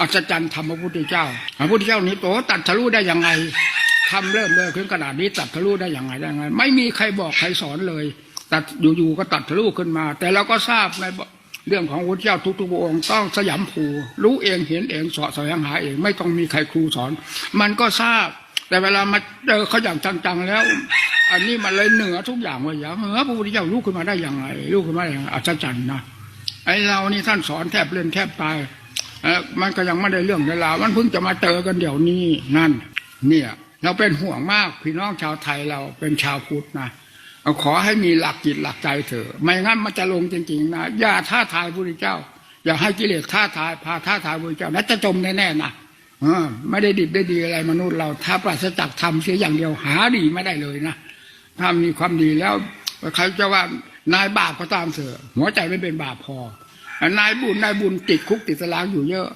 อัศจรรย์ธรรมพระพุทธเจ้าพระพุทธเจ้านี้โตตัดทะลุได้ยังไงทำเริ่มเลยขึ้นกระดาษนี้ตัดทะลุได้ยังไงได้ยังไง ไม่มีใครบอกใครสอนเลย ตัดอยู่ๆก็ตัดทะลุขึ้นมา แต่เราก็ทราบในเรื่องของพระพุทธเจ้าทุกๆพระองค์ต้องสยามภูรู้เองเห็นเองสอดแสวงหาเอง ไม่ต้องมีใครครูสอน มันก็ทราบ แต่เวลามาเจอเขาอย่างจังๆแล้ว อันนี้มันเลยเหนือทุกอย่างว่าอย่างเหนือพระพุทธเจ้ารู้ขึ้นมาได้ยังไงรู้ขึ้นมาได้ยังไงอัศจรรย์นะไอเรานี่ท่านสอนแทบเล่นแทบตาย มันก็ยังไม่ได้เรื่องเวลาวมันเพิ่งจะมาเจอกันเดี๋ยวนี้นั่น เนี่ย เราเป็นห่วงมากพี่น้องชาวไทยเราเป็นชาวพุทธนะเอาขอให้มีหลักจิตหลักใจเถอะไม่งั้นมันจะลงจริงๆนะอย่าท้าทายพระเจ้า อย่าให้กิเลสท้าทายพาท้าทายพระเจ้านั้นจะจมแน่ๆนะเออไม่ได้ดิบได้ดีอะไรมนุษย์เราถ้าปราศจากธรรมเสียอย่างเดียวหาดีไม่ได้เลยนะถ้ามีความดีแล้วใครจะว่านายบาปก็ตามเถอะหัวใจไม่เป็นบาปพอ นายบุญนายบุญติดคุกติดตารางอยู่เยอะ